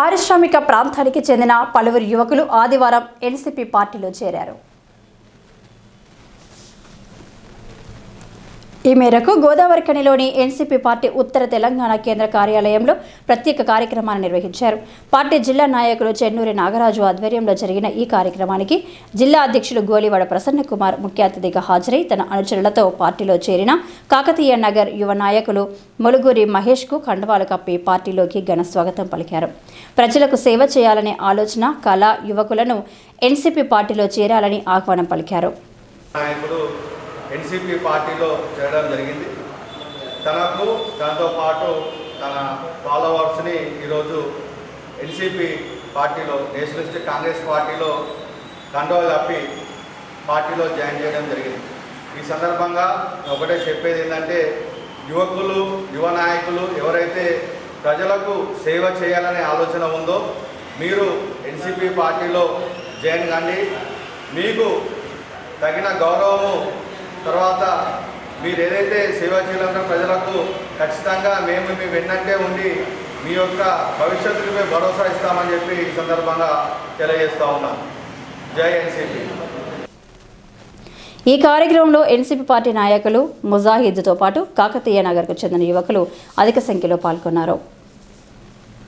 పారిశ్రామిక ప్రాంతానికి చెందిన పలువురు యువకులు ఆదివారం ఎన్సీపీ పార్టీలో చేరారు. ఈ మేరకు గోదావరిఖనిలోని ఎన్సీపీ పార్టీ ఉత్తర తెలంగాణ కేంద్ర కార్యాలయంలో ప్రత్యేక కార్యక్రమాన్ని నిర్వహించారు. పార్టీ జిల్లా నాయకులు చెన్నూరి నాగరాజు ఆధ్వర్యంలో జరిగిన ఈ కార్యక్రమానికి జిల్లా అధ్యక్షులు గోలివాడ ప్రసన్న కుమార్ ముఖ్య అతిథిగా హాజరై తన అనుచరులతో పార్టీలో చేరిన కాకతీయ నగర్ యువ నాయకులు ములుగురి మహేష్కు కండవాలు కప్పి పార్టీలోకి ఘన స్వాగతం పలికారు. ప్రజలకు సేవ చేయాలనే ఆలోచన కళ యువకులను ఎన్సీపీ పార్టీలో చేరాలని ఆహ్వానం పలికారు. ఎన్సీపీ పార్టీలో చేరడం జరిగింది. తనకు దాంతోపాటు తన ఫాలోవర్స్ని ఈరోజు ఎన్సీపీ పార్టీలో నేషనలిస్ట్ కాంగ్రెస్ పార్టీలో కండోలు తప్పి పార్టీలో జాయిన్ చేయడం జరిగింది. ఈ సందర్భంగా ఒకటే చెప్పేది ఏంటంటే యువకులు యువ నాయకులు ఎవరైతే ప్రజలకు సేవ చేయాలనే ఆలోచన ఉందో మీరు ఎన్సీపీ పార్టీలో జాయిన్ కండి. మీకు తగిన గౌరవము తర్వాత మీరు ఏదైతే సేవ చేయాలన్న ప్రజలకు ఖచ్చితంగా మేము మీ వెన్నంటే ఉండి మీ యొక్క భవిష్యత్తుకు మేము భరోసా ఇస్తామని చెప్పి ఈ సందర్భంగా తెలియజేస్తా ఉన్నాం. జై ఎన్సీపీ. ఈ కార్యక్రమంలో ఎన్సీపీ పార్టీ నాయకులు ముజాహిద్తో పాటు కాకతీయ నగర్కు చెందిన యువకులు అధిక సంఖ్యలో పాల్గొన్నారు.